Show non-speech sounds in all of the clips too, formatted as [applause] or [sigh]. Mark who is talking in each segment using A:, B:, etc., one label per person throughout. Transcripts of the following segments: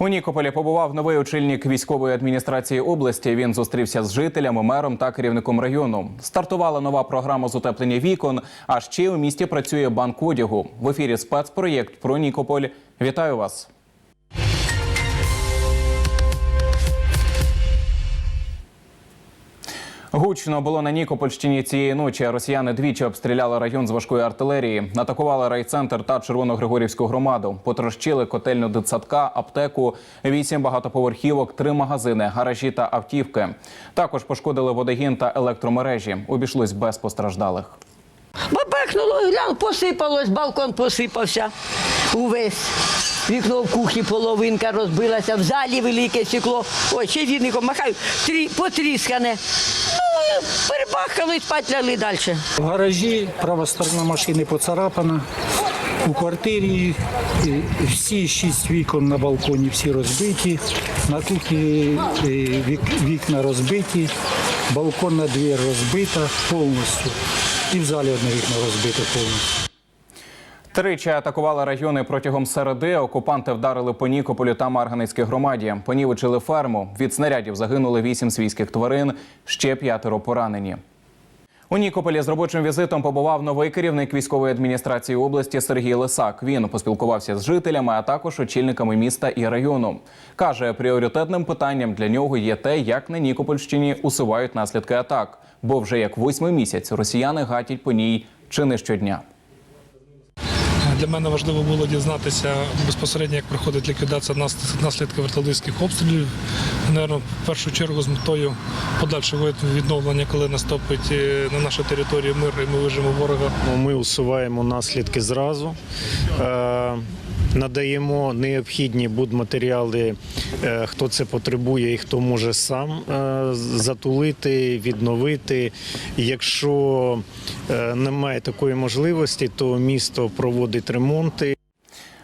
A: У Нікополі побував новий очільник військової адміністрації області. Він зустрівся з жителями, мером та керівником району. Стартувала нова програма з утеплення вікон. А ще у місті працює банк одягу. В ефірі спецпроєкт про Нікополь. Вітаю вас. Гучно було на Нікопольщині цієї ночі. Росіяни двічі обстріляли район з важкої артилерії, атакували райцентр та Червоногригорівську громаду. Потрощили котельню дитсадка, аптеку, вісім багатоповерхівок, три магазини, гаражі та автівки. Також пошкодили водогін та електромережі. Обійшлось без постраждалих.
B: Бабахнуло, гляну, посипалось, балкон посипався увесь. Вікно в кухні половинка розбилася, в залі велике стекло. Ой, ще вірником махаю, трі, потріскане. Перебахали, спать лягли далі.
C: В гаражі права сторона машини поцарапана. У квартирі всі шість вікон на балконі всі розбиті. На кухні е, вікна розбиті, балконна двір розбита повністю. І в залі одне вікно розбите повністю.
A: Тричі атакували райони протягом середи. Окупанти вдарили по Нікополю та Марганецькій громаді. Понівечили ферму. Від снарядів загинули вісім свійських тварин, ще п'ятеро поранені. У Нікополі з робочим візитом побував новий керівник військової адміністрації області Сергій Лисак. Він поспілкувався з жителями, а також очільниками міста і району. Каже, пріоритетним питанням для нього є те, як на Нікопольщині усувають наслідки атак. Бо вже як восьмий місяць росіяни гатять по ній чи не щодня.
D: Для мене важливо було дізнатися безпосередньо, як проходить ліквідація наслідків артилерійських обстрілів. Наверно, в першу чергу з метою подальшого відновлення, коли наступить е, на нашій території мир і ми вижимо ворога.
E: Ну, Ми усуваємо наслідки зразу. Надаємо необхідні будматеріали, е, хто це потребує і хто може сам е, затулити, відновити. Якщо е, немає такої можливості, то місто проводить ремонти.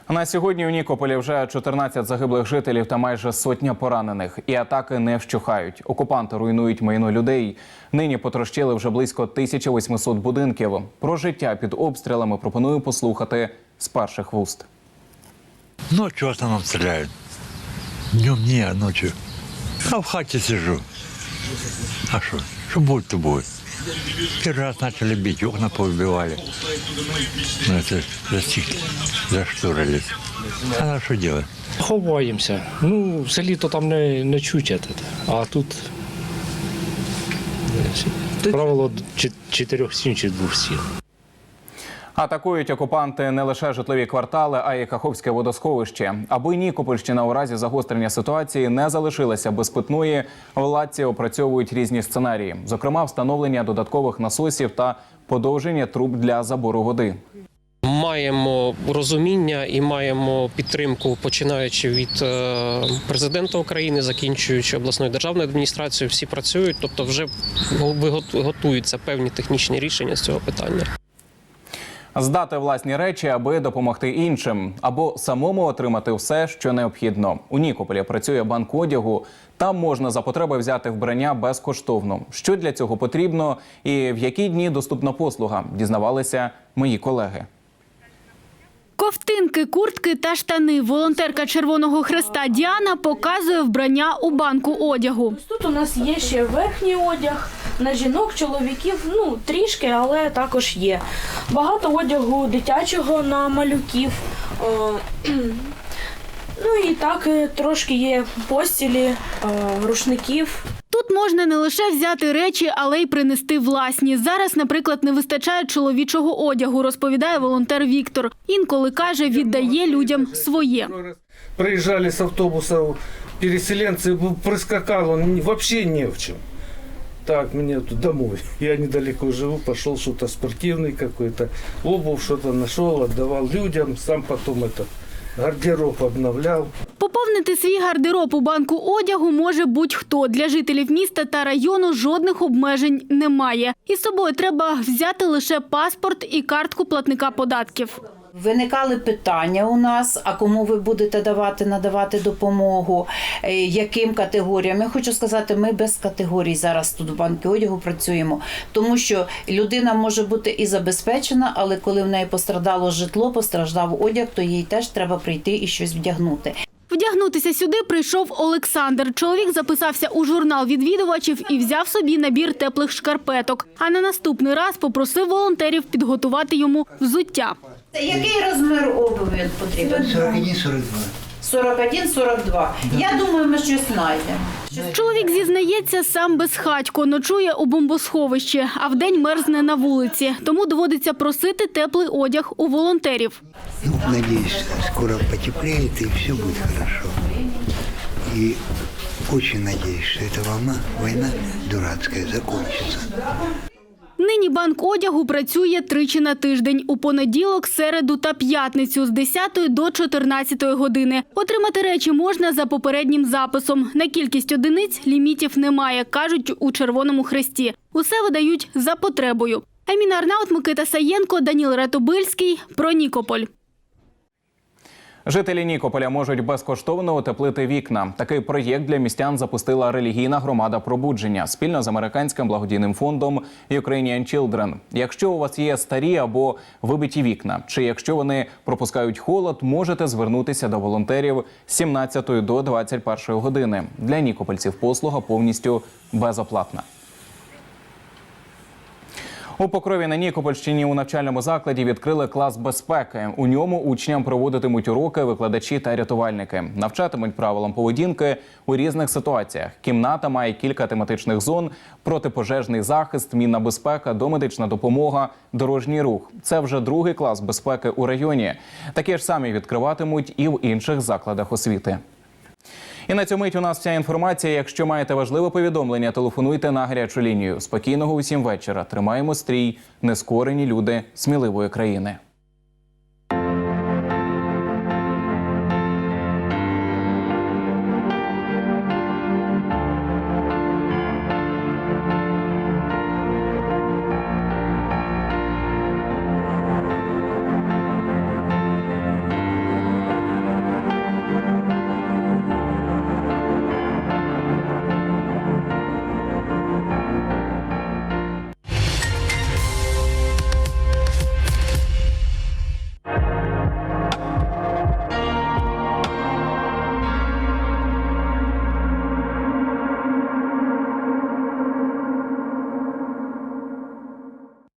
A: На сьогодні у Нікополі вже 14 загиблих жителів та майже сотня поранених. І атаки не вщухають. Окупанти руйнують майно людей. Нині потрощили вже близько 1800 будинків. Про життя під обстрілами пропоную послухати з перших вуст.
F: Ночью в основном стреляют. Днем не, а ночью. А в хате сижу. А что? Что будет, то будет. Первый раз начали бить, окна поубивали. Ну, это застигли, заштурились. А на что делать?
G: Ховаємося. Ну, в селі то там не, не чуть, этот, а тут е, правило чі- чотирьох стін чи двох стін.
A: Атакують окупанти не лише житлові квартали, а й Каховське водосховище. Аби Нікопольщина у разі загострення ситуації не залишилася без питної, владці опрацьовують різні сценарії, зокрема встановлення додаткових насосів та подовження труб для забору води.
H: Маємо розуміння і маємо підтримку, починаючи від е, президента України, закінчуючи обласною державною адміністрацією. Всі працюють, тобто вже готуються певні технічні рішення з цього питання.
A: Здати власні речі, аби допомогти іншим, або самому отримати все, що необхідно. У Нікополі працює банк одягу. Там можна за потреби взяти вбрання безкоштовно. Що для цього потрібно і в які дні доступна послуга, дізнавалися мої колеги.
I: Ковтинки, куртки та штани. Волонтерка Червоного Хреста Діана показує вбрання у банку одягу.
J: Тут у нас є ще верхній одяг на жінок, чоловіків, ну трішки, але також є. Багато одягу дитячого на малюків. О, [clears throat] ну і так е, трошки є постілі, е, рушників.
I: Тут можна не лише взяти речі, але й принести власні. Зараз, наприклад, не вистачає чоловічого одягу, розповідає волонтер Віктор. Інколи каже, віддає людям своє.
K: Приезжали с автобуса переселенцы, прискакал он вообще не в чем. Так, мне тут домой. Я недалеко живу, пошел что-то спортивный какой-то, обувь что-то нашел, отдавал людям, сам потом это гардероб обновлял.
I: Поповнити свій гардероб у банку одягу може будь-хто. Для жителів міста та району жодних обмежень немає. Із собою треба взяти лише паспорт і картку платника податків.
L: Виникали питання у нас, а кому ви будете давати, надавати допомогу, е, яким категоріям. Я хочу сказати, ми без категорій зараз тут в банку одягу працюємо, тому що людина може бути і забезпечена, але коли в неї пострадало житло, постраждав одяг, то їй теж треба прийти і щось вдягнути.
I: Вдягнутися сюди прийшов Олександр. Чоловік записався у журнал відвідувачів і взяв собі набір теплих шкарпеток. А на наступний раз попросив волонтерів підготувати йому взуття.
L: Який розмір обуви потрібен?
M: 41-42.
L: 41-42. Я думаю, ми щось знайдемо.
I: Чоловік зізнається, сам безхатько, ночує у бомбосховищі, а вдень мерзне на вулиці. Тому доводиться просити теплий одяг у волонтерів.
M: Ну, надеюсь, скоро потеплеет и все будет хорошо. И очень надеюсь, что эта волна, война дурацкая, закончится.
I: Нині банк одягу працює тричі на тиждень у понеділок, середу та п'ятницю з 10 до 14 години. Отримати речі можна за попереднім записом. На кількість одиниць лімітів немає, кажуть у Червоному Хресті. Усе видають за потребою. Еміна Арнаут, Микита Саєнко, Даніл Ратобильський Про Нікополь.
A: Жителі Нікополя можуть безкоштовно утеплити вікна. Такий проєкт для містян запустила релігійна громада пробудження спільно з американським благодійним фондом Ukrainian Children. Якщо у вас є старі або вибиті вікна, чи якщо вони пропускають холод, можете звернутися до волонтерів з 17 до 21 години. Для нікопольців послуга повністю безоплатна. У Покрові на Нікопольщині у навчальному закладі відкрили клас безпеки. У ньому учням проводитимуть уроки викладачі та рятувальники. Навчатимуть правилам поведінки у різних ситуаціях. Кімната має кілька тематичних зон: протипожежний захист, мінна безпека, домедична допомога, дорожній рух. Це вже другий клас безпеки у районі. Такі ж самі відкриватимуть і в інших закладах освіти. І на цьому мить у нас вся інформація. Якщо маєте важливе повідомлення, телефонуйте на гарячу лінію. Спокійного усім вечора. Тримаємо стрій, нескорені люди сміливої країни.